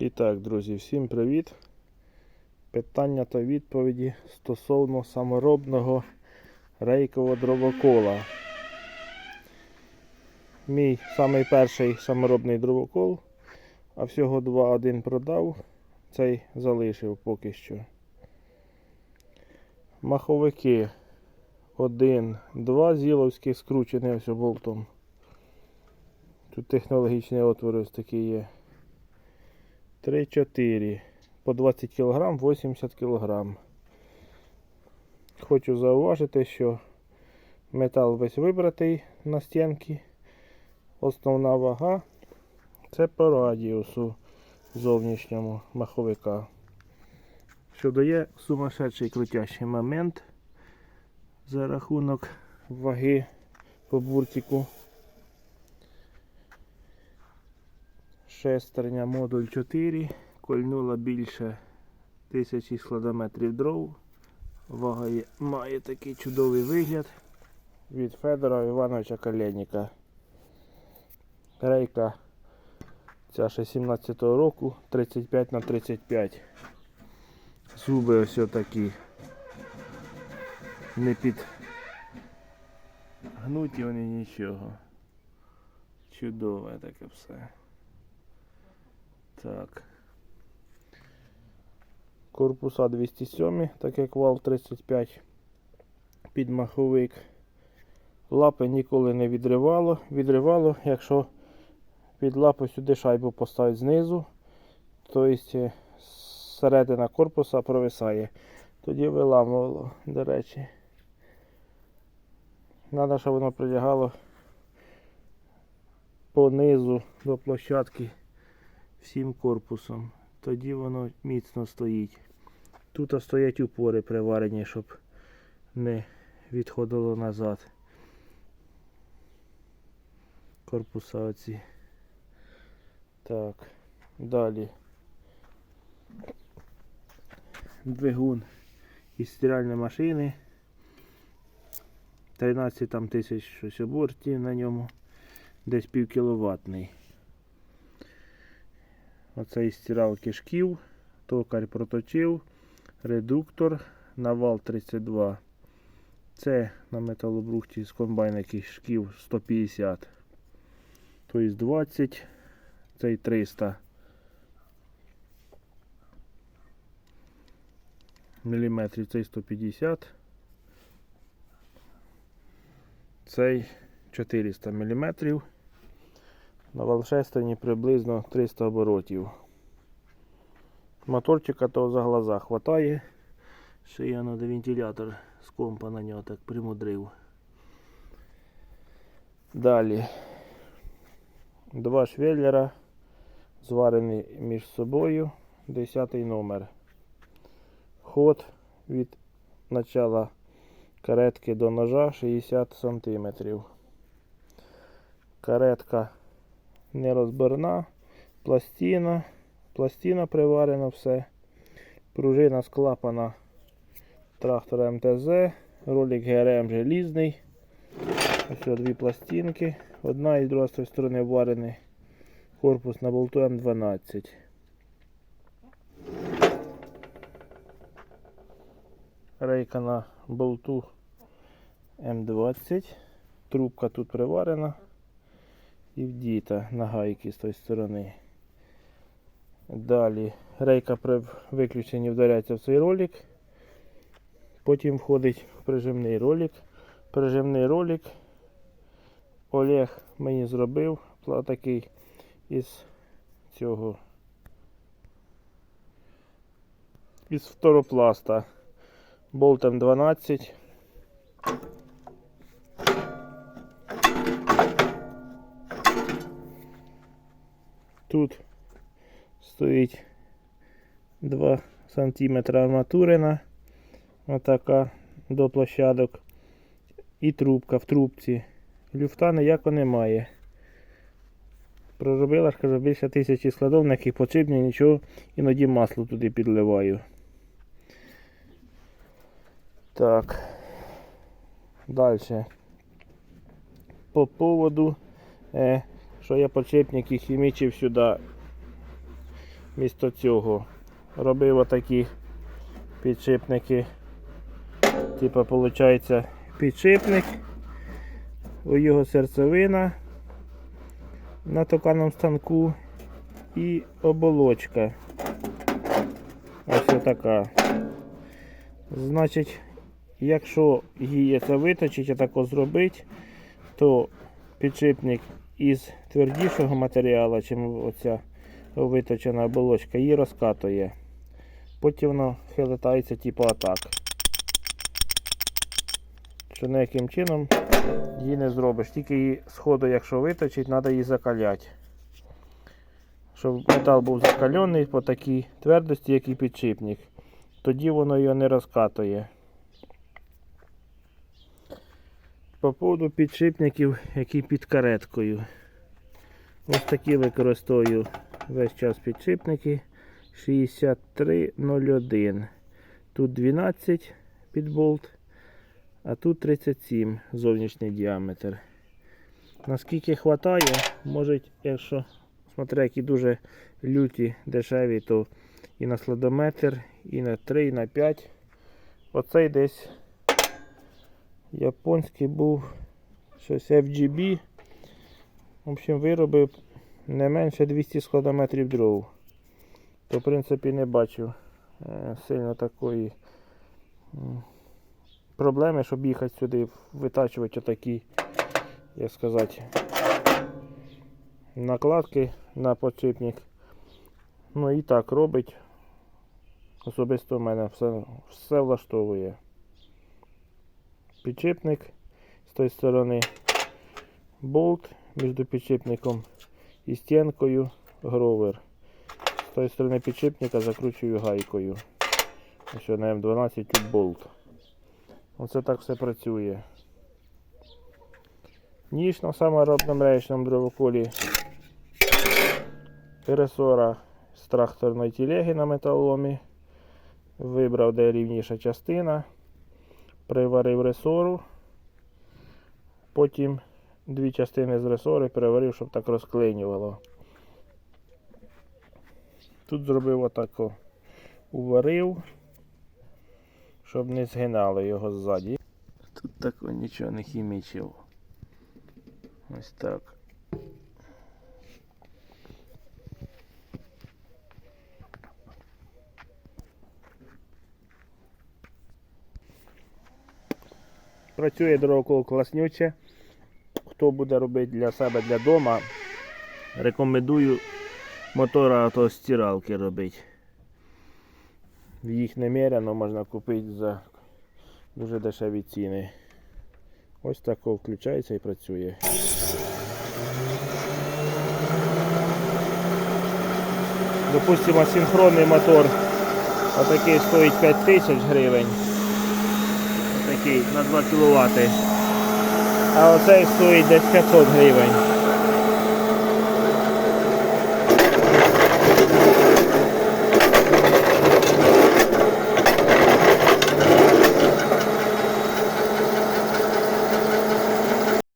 І так, друзі, всім привіт. Питання та відповіді стосовно саморобного рейкового дровокола. Мій самий перший саморобний дровокол, а всього два один продав, цей залишив поки що. Маховики 1, 2 зіловські скручені ось болтом. Тут технологічний отвор ось такий є. 3-4 по 20 кг, 80 кг. Хочу зауважити, що метал весь вибратий на стінки. Основна вага це по радіусу зовнішньому маховика. Що дає сумасшедший крутящий момент за рахунок ваги по буртику. Шестерня модуль 4 кольнула більше тисячі складометрів дров. Вага є- має такий чудовий вигляд від Федора Івановича Калєніка. Рейка ця ще 17-го року 35 на 35. Зуби ось такі. Не під гнуті вони нічого. Чудове таке все. Так. Корпуса 207, так як вал 35 під маховик. Лапи ніколи не відривало. Відривало, якщо під лапу сюди шайбу поставити знизу, тобто середина корпуса провисає. Тоді виламувало, до речі. Треба, щоб воно прилягало по низу до площадки всім корпусом. Тоді воно міцно стоїть. Тут стоять упори приварені, щоб не відходило назад. Корпуса оці. Так, далі. Двигун із стиральної машини. 13 там тисяч щось обортів на ньому. Десь пів кіловатний. Оце із стиралки шків, токар проточив, редуктор на вал 32. Це на металобрухті з комбайники шків 150. Тобто 20, цей 300 міліметрів, цей 150. Цей 400 міліметрів. На валшестині приблизно 300 оборотів. Моторчика того за глаза хватає. Ще я на вентилятор з компа на нього так примудрив. Далі. Два швеллера зварені між собою. 10 номер. Ход від начала каретки до ножа 60 см. Каретка нерозбірна, пластина, пластина приварена все, пружина склапана трактора МТЗ, ролик ГРМ желізний. Ось дві пластинки. Одна і друга з тої сторони варений корпус на болту М12. Рейка на болту М20. Трубка тут приварена і вдіта на гайки з тої сторони. Далі рейка при виключенні вдаряється в цей ролик. Потім входить в прижимний ролик. Прижимний ролик Олег мені зробив такий із цього із фторопласта болтом 12. Тут стоїть 2 см арматурина. Отака до площадок. І трубка в трубці. Люфта ніяко немає. Проробила, ж кажу, більше тисячі складов, на яких потрібно нічого, іноді масло туди підливаю. Так. Далі. По поводу, е, що я подшипники хімічив сюди місто цього робив отакі підшипники. Типа, виходить, підшипник, у його серцевина на токарному станку і оболочка. Ось така. Значить, якщо це виточить, отако зробити, то підшипник із твердішого матеріалу, чим оця виточена оболочка, її розкатує. Потім воно хилитається типу атак. Що ніяким чином її не зробиш. Тільки її сходу, якщо виточить, треба її закаляти. Щоб метал був закалений по такій твердості, як і підшипник. Тоді воно його не розкатує. По поводу підшипників, які під кареткою. Ось такі використовую весь час підшипники 6301. Тут 12 під болт, а тут 37 зовнішній діаметр. Наскільки вистачає, може, якщо смотря які дуже люті, дешеві, то і на сладометр, і на 3, і на 5. Оцей десь японський був щось FGB. В общем, виробив не менше 200 складометрів дров. То, в принципі, не бачу е, сильно такої проблеми, щоб їхати сюди, витачувати отакі, як сказати, накладки на подшипник. Ну і так робить. Особисто в мене все, все влаштовує. Підшипник з тої сторони болт між підшипником і стінкою гровер. З тої сторони підшипника закручую гайкою. Ось на М12 тут болт. Оце так все працює. Ніж на саморобному речному дровоколі. Пересора з тракторної телеги на металоломі. Вибрав, де рівніша частина. Приварив ресору. Потім дві частини з ресори переварив, щоб так розклинювало. Тут зробив отако. Уварив, щоб не згинало його ззаді. Тут тако нічого не хімічив. Ось так. Працює дорого класнюче. Хто буде робити для себе для дома, рекомендую мотора автостиралки робити. Їх немерено можна купити за дуже дешеві ціни. Ось тако включається і працює. Допустимо, синхронний мотор отакий стоїть 5000 гривень. Отакий на 2 кВт. А оцей стоїть десь 500 гривень.